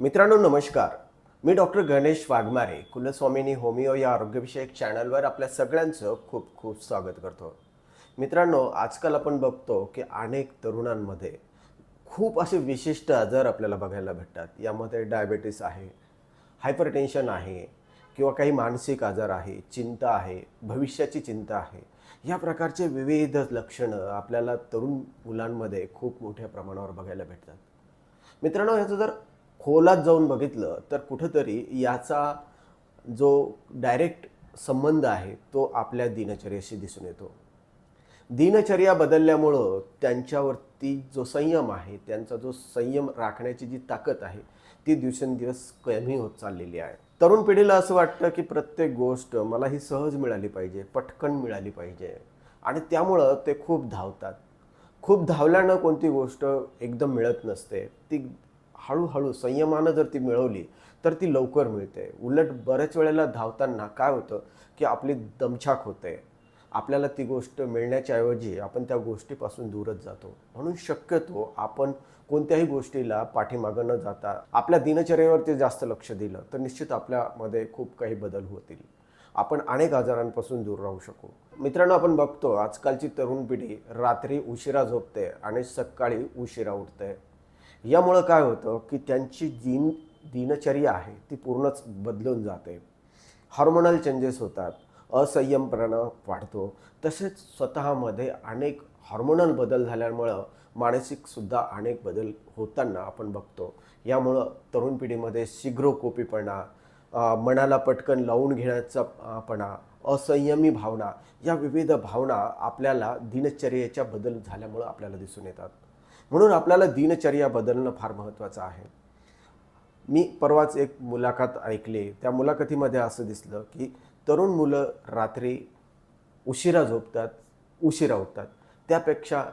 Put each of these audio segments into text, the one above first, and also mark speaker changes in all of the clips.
Speaker 1: मित्रांनो नमस्कार. मी डॉक्टर गणेश वाघमारे कुलस्वामिनी होमिओ या आरोग्यविषयक चॅनलवर आपल्या सगळ्यांचं खूप खूप स्वागत करतो. मित्रांनो आजकाल आपण बघतो की अनेक तरुणांमध्ये खूप असे विशिष्ट आजार आपल्याला बघायला भेटतात. यामध्ये डायबेटीस आहे हायपरटेन्शन आहे किंवा काही मानसिक आजार आहे चिंता आहे भविष्याची चिंता आहे. या प्रकारचे विविध लक्षणं आपल्याला तरुण मुलांमध्ये खूप मोठ्या प्रमाणावर बघायला भेटतात. मित्रांनो याचं जर खोलात जाऊन बघितलं तर कुठंतरी याचा जो डायरेक्ट संबंध आहे तो आपल्या दिनचर्येशी दिसून येतो. दिनचर्या बदलल्यामुळं त्यांच्यावरती जो संयम आहे त्यांचा जो संयम राखण्याची जी ताकद आहे ती दिवसेंदिवस कमी होत चाललेली आहे. तरुण पिढीला असं वाटतं की प्रत्येक गोष्ट मला ही सहज मिळाली पाहिजे पटकन मिळाली पाहिजे. आणि त्यामुळं ते खूप धावतात. खूप धावल्यानं कोणती गोष्ट एकदम मिळत नसते. ती हळूहळू संयमानं जर ती मिळवली तर ती लवकर मिळते. उलट बऱ्याच वेळेला धावताना काय होतं की आपली दमछाक होते. आपल्याला ती गोष्ट मिळण्याच्या ऐवजी आपण त्या गोष्टीपासून दूरच जातो. म्हणून शक्यतो आपण कोणत्याही गोष्टीला पाठीमागं न जाता आपल्या दिनचर्येवरती जास्त लक्ष दिलं तर निश्चित आपल्यामध्ये खूप काही बदल होतील. आपण अनेक आजारांपासून दूर राहू शकू. मित्रांनो आपण बघतो आजकालची तरुण पिढी रात्री उशिरा झोपते आणि सकाळी उशिरा उठते. यामुळं काय होतं की त्यांची दिन दिनचर्या आहे ती पूर्णच बदलून जाते. हार्मोनल चेंजेस होतात असंयमपणा वाढतो. तसेच स्वतःमध्ये अनेक हार्मोनल बदल झाल्यामुळं मानसिकसुद्धा अनेक बदल होताना आपण बघतो. यामुळं तरुण पिढीमध्ये शीघ्रकोपीपणा मनाला पटकन लावून घेण्याचा पणा असंयमी भावना या विविध भावना आपल्याला दिनचर्येच्या बदल झाल्यामुळं आपल्याला दिसून येतात. म्हणून आपल्याला दिनचर्या बदलणं फार महत्त्वाचं आहे. मी परवाच एक मुलाखत ऐकली. त्या मुलाखतीमध्ये असं दिसलं की तरुण मुलं रात्री उशिरा झोपतात उशिरा उठतात. त्यापेक्षा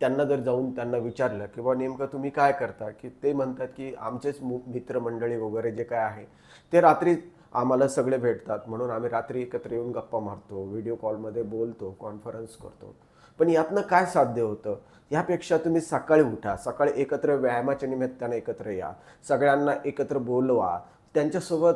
Speaker 1: त्यांना जर जाऊन त्यांना विचारलं की बा नेमकं तुम्ही काय करता की ते म्हणतात की आमचेच मु मित्रमंडळी वगैरे जे काय आहे ते रात्री आम्हाला सगळे भेटतात. म्हणून आम्ही रात्री एकत्र येऊन गप्पा मारतो व्हिडिओ कॉलमध्ये बोलतो कॉन्फरन्स करतो. पण यातनं काय साध्य होतं? ह्यापेक्षा तुम्ही सकाळी उठा. सकाळी एकत्र व्यायामाच्या निमित्ताने एकत्र या. सगळ्यांना एकत्र बोलवा. त्यांच्यासोबत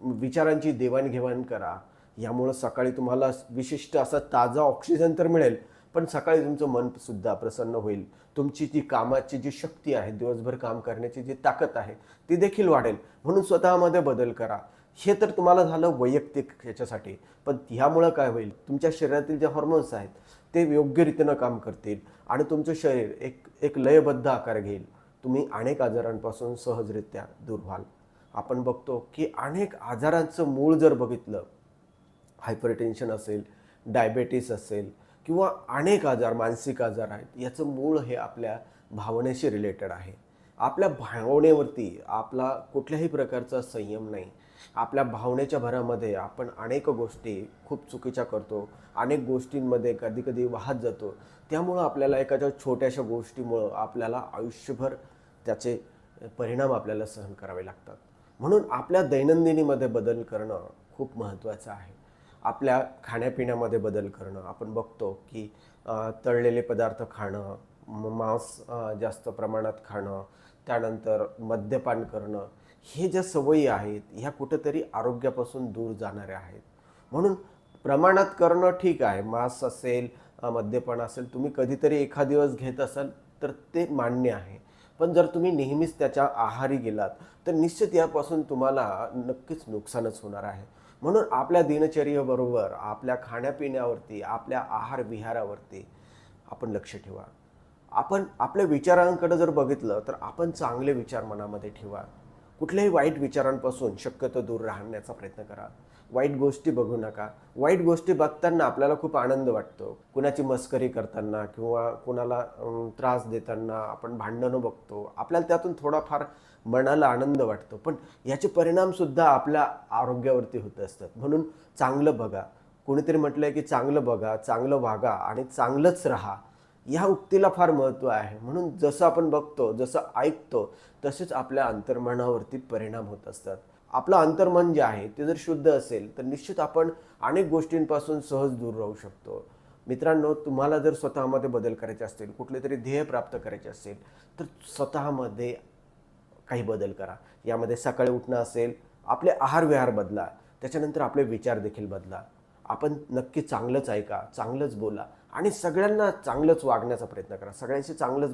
Speaker 1: विचारांची देवाणघेवाण करा. यामुळं सकाळी तुम्हाला विशिष्ट असा ताजा ऑक्सिजन तर मिळेल पण सकाळी तुमचं मन सुद्धा प्रसन्न होईल. तुमची ती कामाची जी शक्ती आहे दिवसभर काम करण्याची जी ताकद आहे ती देखील वाढेल. म्हणून स्वतःमध्ये बदल करा. हे तर तुम्हाला झालं वैयक्तिक ह्याच्यासाठी. पण ह्यामुळं काय होईल? तुमच्या शरीरातील जे हॉर्मोन्स आहेत ते योग्य रीतीनं काम करतील आणि तुमचं शरीर एक एक लयबद्ध आकार घेईल. तुम्ही अनेक आजारांपासून सहजरित्या दूर व्हाल. आपण बघतो की अनेक आजारांचं मूळ जर बघितलं हायपरटेन्शन असेल डायबेटीस असेल किंवा अनेक आजार मानसिक आजार आहेत याचं मूळ हे आपल्या भावनेशी रिलेटेड आहे. आपल्या भावनेवरती आपला कुठल्याही प्रकारचा संयम नाही. आपल्या भावनेच्या भरामध्ये आपण अनेक गोष्टी खूप चुकीच्या करतो अनेक गोष्टींमध्ये कधी कधी वाहत जातो. त्यामुळं आपल्याला एखाद्या छोट्याशा गोष्टीमुळं आपल्याला आयुष्यभर त्याचे परिणाम आपल्याला सहन करावे लागतात. म्हणून आपल्या दैनंदिनीमध्ये बदल करणं खूप महत्त्वाचं आहे. आपल्या खाण्यापिण्यामध्ये बदल करणं आपण बघतो की तळलेले पदार्थ खाणं मांस जास्त प्रमाणात खाणं त्यानंतर मद्यपान करणं हे ज्या सवयी आहेत ह्या कुठेतरी आरोग्यापासून दूर जाणाऱ्या आहेत. म्हणून प्रमाणात करणं ठीक आहे. मांस असेल मद्यपान असेल तुम्ही कधीतरी एखाद दिवस घेत असाल तर ते मान्य आहे. पण जर तुम्ही नेहमीच त्याच्या आहारी गेलात तर निश्चित यापासून तुम्हाला नक्कीच नुकसानच होणार आहे. म्हणून आपल्या दिनचर्येबरोबर आपल्या खाण्यापिण्यावरती आपल्या आहार विहारावरती आपण लक्ष ठेवा. आपण आपल्या विचारांकडे जर बघितलं तर आपण चांगले विचार मनामध्ये ठेवा. कुठल्याही वाईट विचारांपासून शक्यतो दूर राहण्याचा प्रयत्न करा. वाईट गोष्टी बघू नका. वाईट गोष्टी बघताना आपल्याला खूप आनंद वाटतो. कुणाची मस्करी करताना किंवा कुणाला त्रास देताना आपण भांडणं बघतो. आपल्याला त्यातून थोडाफार मनाला आनंद वाटतो. पण याचे परिणामसुद्धा आपल्या आरोग्यावरती होत असतात. म्हणून चांगलं बघा. कोणीतरी म्हटलं आहे की चांगलं बघा चांगलं वागा आणि चांगलंच राहा. या उक्तीला फार महत्त्व आहे. म्हणून जसं आपण बघतो जसं ऐकतो तसेच आपल्या अंतर्मनावरती परिणाम होत असतात. आपलं अंतर्मन जे आहे ते जर शुद्ध असेल तर निश्चित आपण अनेक गोष्टींपासून सहज दूर राहू शकतो. मित्रांनो तुम्हाला जर स्वतःमध्ये बदल करायचे असतील कुठले तरी ध्येय प्राप्त करायचे असेल तर स्वतःमध्ये काही बदल करा. यामध्ये सकाळी उठणं असेल आपले आहार विहार बदला. त्याच्यानंतर आपले विचार देखील बदला. आपण नक्की चांगलंच ऐका चांगलंच बोला. आणि सगळ्यांना चांगलंच वागण्याचा प्रयत्न करा. सगळ्यांशी चांगलंच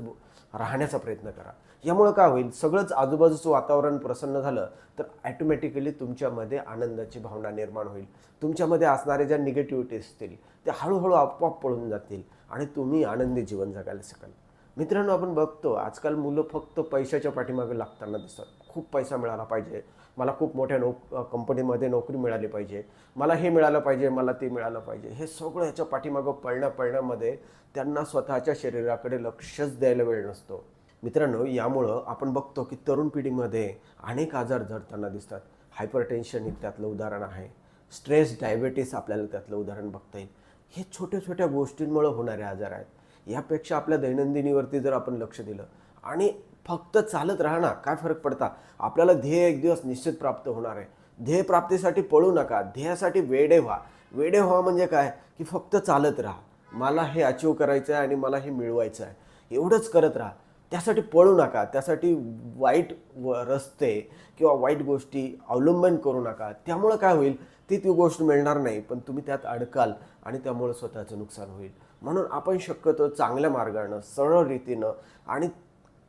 Speaker 1: राहण्याचा प्रयत्न करा. यामुळं काय होईल? सगळंच आजूबाजूचं वातावरण प्रसन्न झालं तर ॲटोमॅटिकली तुमच्यामध्ये आनंदाची भावना निर्माण होईल. तुमच्यामध्ये असणारे ज्या निगेटिव्हिटी असतील त्या हळूहळू आपोआप पळून जातील आणि तुम्ही आनंदी जीवन जगायला शकाल. मित्रांनो आपण बघतो आजकाल मुलं फक्त पैशाच्या पाठीमागे लागताना दिसतात. खूप पैसा मिळाला पाहिजे. मला खूप मोठ्या नोक कंपनीमध्ये नोकरी मिळाली पाहिजे. मला हे मिळालं पाहिजे मला ते मिळालं पाहिजे. हे सगळं ह्याच्या पाठीमागं पळण्या पळण्यामध्ये त्यांना स्वतःच्या शरीराकडे लक्षच द्यायला वेळ नसतो. मित्रांनो यामुळं आपण बघतो की तरुण पिढीमध्ये अनेक आजार जडताना दिसतात. हायपर टेन्शन त्यातलं उदाहरण आहे. स्ट्रेस डायबेटीस आपल्याला त्यातलं उदाहरण बघता येईल. हे छोट्या छोट्या गोष्टींमुळे होणारे आजार आहेत. यापेक्षा आपल्या दैनंदिनीवरती जर आपण लक्ष दिलं आणि फक्त चालत राहणार. काय फरक पडता? आपल्याला ध्येय एक दिवस निश्चित प्राप्त होणार आहे. ध्येय प्राप्तीसाठी पळू नका. ध्येयासाठी वेडे व्हा. वेडे व्हा म्हणजे काय? की फक्त चालत राहा. मला हे अचीव करायचं आहे आणि मला हे मिळवायचं आहे. एवढंच करत राहा. त्यासाठी पळू नका. त्यासाठी वाईट व रस्ते किंवा वाईट गोष्टी अवलंबन करू नका. त्यामुळं काय होईल? ती ती गोष्ट मिळणार नाही पण तुम्ही त्यात अडकाल आणि त्यामुळं स्वतःचं नुकसान होईल. म्हणून आपण शक्यतो चांगल्या मार्गानं सरळ रीतीनं आणि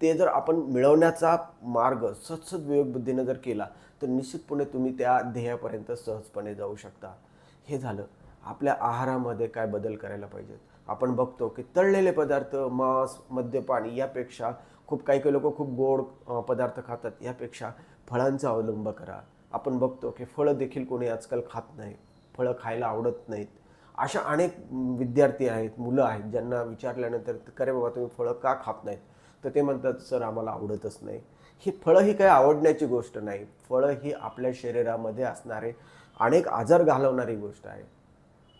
Speaker 1: ते जर आपण मिळवण्याचा मार्ग सत्सद विवेकबुद्धीनं जर केला तर निश्चितपणे तुम्ही त्या ध्येयापर्यंत सहजपणे जाऊ शकता. हे झालं. आपल्या आहारामध्ये काय बदल करायला पाहिजेत? आपण बघतो की तळलेले पदार्थ मांस मद्यपान यापेक्षा खूप काही काही लोक खूप गोड पदार्थ खातात. यापेक्षा फळांचा अवलंब करा. आपण बघतो की फळं देखील कोणी आजकाल खात नाही. फळं खायला आवडत नाहीत. अशा अनेक विद्यार्थी आहेत मुलं आहेत ज्यांना विचारल्यानंतर करे बाबा तुम्ही फळं का खात नाहीत? तर ते म्हणतात सर आम्हाला आवडतच नाही. ही फळं ही काही आवडण्याची गोष्ट नाही. फळं ही आपल्या शरीरामध्ये असणारे अनेक आजार घालवणारी गोष्ट आहे.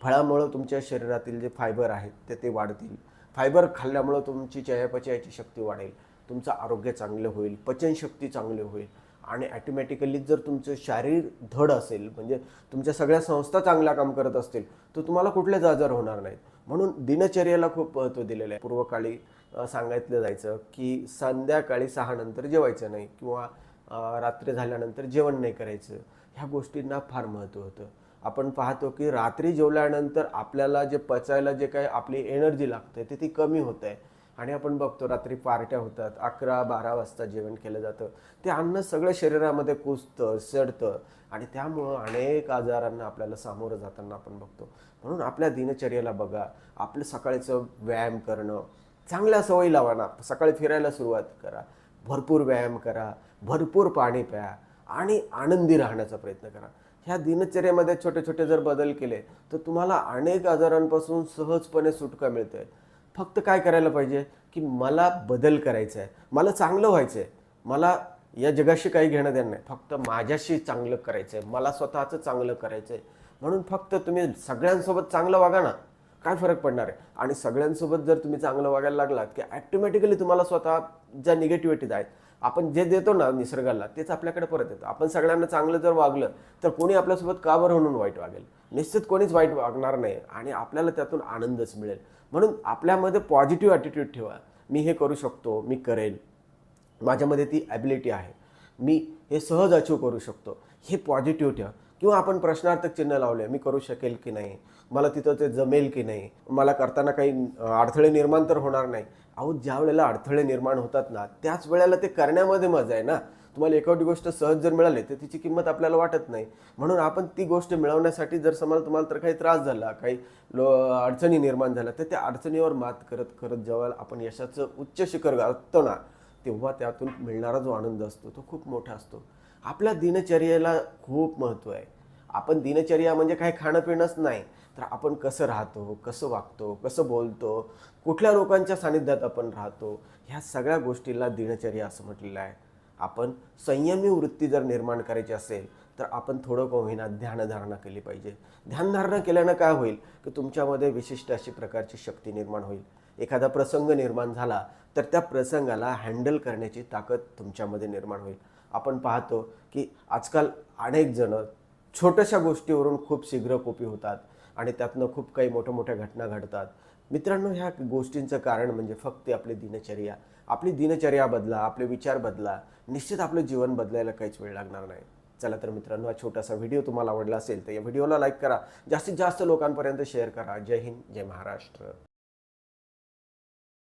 Speaker 1: फळामुळं तुमच्या शरीरातील जे फायबर आहेत ते ते वाढतील. फायबर खाल्ल्यामुळं तुमची चयापचयाची शक्ती वाढेल. तुमचं आरोग्य चांगलं होईल. पचनशक्ती चांगली होईल. आणि ॲटोमॅटिकली जर तुमचं शारीर धड असेल म्हणजे तुमच्या सगळ्या संस्था चांगल्या काम करत असतील तर तुम्हाला कुठलेच आजार होणार नाहीत. म्हणून दिनचर्येला खूप महत्त्व दिलेलं आहे. पूर्वकाळी सांगितलं जायचं की संध्याकाळी सहा नंतर जेवायचं नाही किंवा रात्री झाल्यानंतर जेवण नाही करायचं. ह्या गोष्टींना फार महत्त्व होतं. आपण पाहतो की रात्री जेवल्यानंतर आपल्याला जे पचायला जे काही आपली एनर्जी लागते ते ती कमी होत आहे. आणि आपण बघतो रात्री पार्ट्या होतात अकरा बारा वाजता जेवण केलं जातं. ते अन्न सगळं शरीरामध्ये कुजतं सडतं आणि त्यामुळं अनेक आजारांना आपल्याला सामोरं जाताना आपण बघतो. म्हणून आपल्या दिनचर्येला बघा. आपलं सकाळचं व्यायाम करणं चांगल्या सवयी लावा ना. सकाळी फिरायला सुरुवात करा. भरपूर व्यायाम करा. भरपूर पाणी प्या आणि आनंदी राहण्याचा प्रयत्न करा. ह्या दिनचर्येमध्ये छोटे छोटे जर बदल केले तर तुम्हाला अनेक आजारांपासून सहजपणे सुटका मिळते. फक्त काय करायला पाहिजे? की मला बदल करायचा आहे मला चांगलं व्हायचं आहे मला या जगाशी काही घेणं देणं नाही. फक्त माझ्याशी चांगलं करायचं आहे मला स्वतःचं चांगलं करायचं आहे म्हणून फक्त तुम्ही सगळ्यांसोबत चांगलं वागा ना. काय फरक पडणार आहे? आणि सगळ्यांसोबत जर तुम्ही चांगलं वागायला लागलात की ॲटोमॅटिकली तुम्हाला स्वतः ज्या निगेटिव्हिटीज आहेत आपण जे देतो ना निसर्गाला तेच आपल्याकडे परत येतं. आपण सगळ्यांना चांगलं जर वागलं तर कोणी आपल्यासोबत का बरं म्हणून वाईट वागेल? निश्चित कोणीच वाईट वागणार नाही आणि आपल्याला त्यातून आनंदच मिळेल. म्हणून आपल्यामध्ये पॉझिटिव्ह ॲटिट्यूड ठेवा. मी हे करू शकतो मी करेल. माझ्यामध्ये ती ॲबिलिटी आहे. मी हे सहज अचीव करू शकतो. हे पॉझिटिव्ह ठेवा. किंवा आपण प्रश्नार्थक चिन्ह लावले मी करू शकेल की नाही? मला तिथं ते जमेल की नाही? मला करताना काही अडथळे निर्माण तर होणार नाही. अहो ज्या वेळेला अडथळे निर्माण होतात ना त्याच वेळेला ते करण्यामध्ये मजा आहे ना. तुम्हाला एखादी गोष्ट सहज जर मिळाली तर तिची किंमत आपल्याला वाटत नाही. म्हणून आपण ती गोष्ट मिळवण्यासाठी जर समजा तुम्हाला तर काही त्रास झाला काही लो अडचणी निर्माण झाल्या तर त्या अडचणीवर मात करत करत जेव्हा आपण यशाचं उच्च शिखर गाठतो ना तेव्हा त्यातून मिळणारा जो आनंद असतो तो खूप मोठा असतो. आपल्या दिनचर्येला खूप महत्त्व आहे. आपण दिनचर्या म्हणजे काही खाणं पिणंच नाही. तर आपण कसं राहतो कसं वागतो कसं बोलतो कुठल्या लोकांच्या सानिध्यात आपण राहतो ह्या सगळ्या गोष्टीला दिनचर्या असं म्हटलेलं आहे. आपण संयमी वृत्ती जर निर्माण करायची असेल तर आपण थोडं का होईना ध्यानधारणा केली पाहिजे. ध्यानधारणा केल्यानं काय होईल? की तुमच्यामध्ये विशिष्ट अशी प्रकारची शक्ती निर्माण होईल. एखादा प्रसंग निर्माण झाला तर त्या प्रसंगाला हँडल करण्याची ताकद तुमच्यामध्ये निर्माण होईल. आपण पाहतो की आजकाल अनेक जण छोट्याशा गोष्टीवरून खूप शीघ्र कोपी होतात. आणि त्यातनं खूप काही मोठ्या मोठ्या घटना घडतात. मित्रांनो ह्या गोष्टींचं कारण म्हणजे फक्त आपली दिनचर्या. आपली दिनचर्या बदला आपले विचार बदला. निश्चित आपलं जीवन बदलायला काहीच वेळ लागणार नाही. चला तर मित्रांनो हा छोटासा व्हिडिओ तुम्हाला आवडला असेल तर या व्हिडिओला लाईक करा. जास्तीत जास्त लोकांपर्यंत शेअर करा. जय हिंद जय महाराष्ट्र.